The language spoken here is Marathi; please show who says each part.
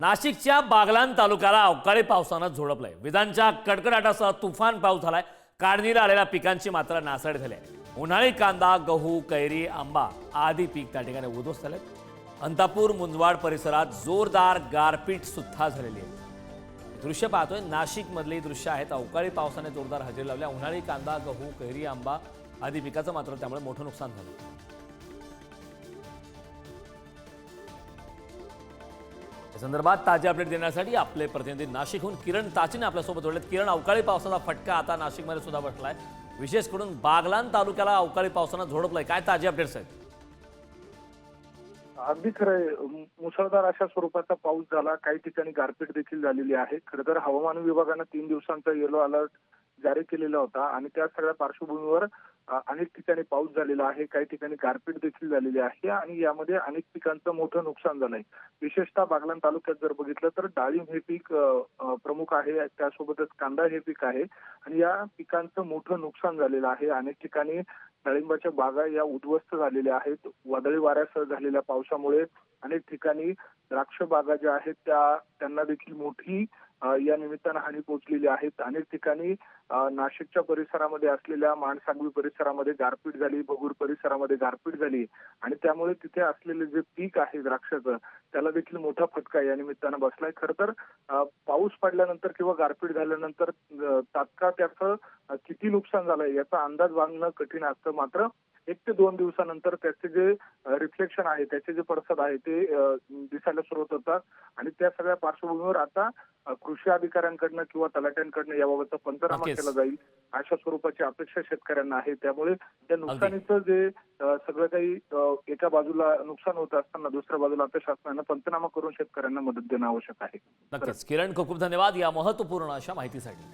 Speaker 1: नाशिकच्या बागलान तालुक्याला अवकाळी पावसानं झोडपलंय. विजांच्या कडकडाटासह तुफान पाऊस झालाय. काढणीला आलेल्या पिकांची मात्र नासाडी झाली आहे. उन्हाळी कांदा गहू कैरी आंबा आदी पीक त्या ठिकाणी उद्ध्वस्त झाले अंतापूर मुंजवाड परिसरात जोरदार गारपीट सुद्धा झालेली आहे. दृश्य पाहतोय नाशिकमधली दृश्य आहेत. अवकाळी पावसाने जोरदार हजेरी लावल्या. उन्हाळी कांदा गहू कैरी आंबा आदी पिकाचं मात्र त्यामुळे मोठं नुकसान झालं. संदर्भात ताजे अपडेट देण्यासाठी आपले प्रतिनिधी नाशिकहून किरण ताचीने आपल्यासोबत जोडलेत. किरण अवकाळी पावसाचा फटका आता नाशिकमध्ये सुद्धा बसलाय. विशेष करून बागलान तालुक्याला अवकाळी पावसानं झोडपलंय. काय ताजे अपडेट्स आहेत?
Speaker 2: अगदी खरंय मुसळधार अशा स्वरूपाचा पाऊस झाला. काही ठिकाणी गारपीट देखील झालेली आहे. खरं तर हवामान विभागानं तीन दिवसांचा येलो अलर्ट जारी केलेला होता आणि त्या सगळ्या पार्श्वभूमीवर अनेक ठिकाणी पाऊस झालेला आहे काही ठिकाणी गारपीट देखील झालेली आहे आणि यामध्ये अनेक पिकांचं मोठं नुकसान झालं आहे विशेषतः बागलाण तालुक्यात जर बघितलं तर डाळिंब हे पीक प्रमुख आहे त्यासोबतच कांदा हे पीक आहे आणि या पिकांचं मोठं नुकसान झालेलं आहे. अनेक ठिकाणी डाळिंबाच्या बागा या उद्ध्वस्त झालेल्या आहेत. वादळी वाऱ्यासह झालेल्या पावसामुळे अनेक ठिकाणी द्राक्ष बागा ज्या आहेत त्या त्यांना देखील मोठी या निमित्तानं हानी पोहोचलेली आहेत. अनेक ठिकाणी नाशिकच्या परिसरामध्ये असलेल्या माणसांगवी परिसरामध्ये गारपीट झाली भगूर परिसरामध्ये गारपीट झाली आणि त्यामुळे तिथे असलेले जे पीक आहे द्राक्षाचं त्याला देखील मोठा फटका या निमित्तानं बसलाय. खरं तर पाऊस पडल्यानंतर किंवा गारपीट झाल्यानंतर तात्काळ त्याचं किती नुकसान झालंय याचा अंदाज बांधणं कठीण असतं. मात्र एक ते दोन दिवसानंतर त्याचे जे रिफ्लेक्शन आहे त्याचे जे पडसाद आहे ते दिसायला सुरुवात होतात. आणि त्या सगळ्या पार्श्वभूमीवर आता कृषी अधिकाऱ्यांकडनं किंवा तलाट्यांकडनं याबाबतचा पंचनामा. केला जाईल. अशा स्वरूपाची अपेक्षा शेतकऱ्यांना आहे. त्यामुळे त्या नुकसानीचं जे सगळं काही एका बाजूला नुकसान होत असताना दुसऱ्या बाजूला आता शासनानं पंचनामा करून शेतकऱ्यांना मदत देणं आवश्यक आहे.
Speaker 1: नक्कीच. किरण खूप खूप धन्यवाद या महत्त्वपूर्ण अशा माहितीसाठी.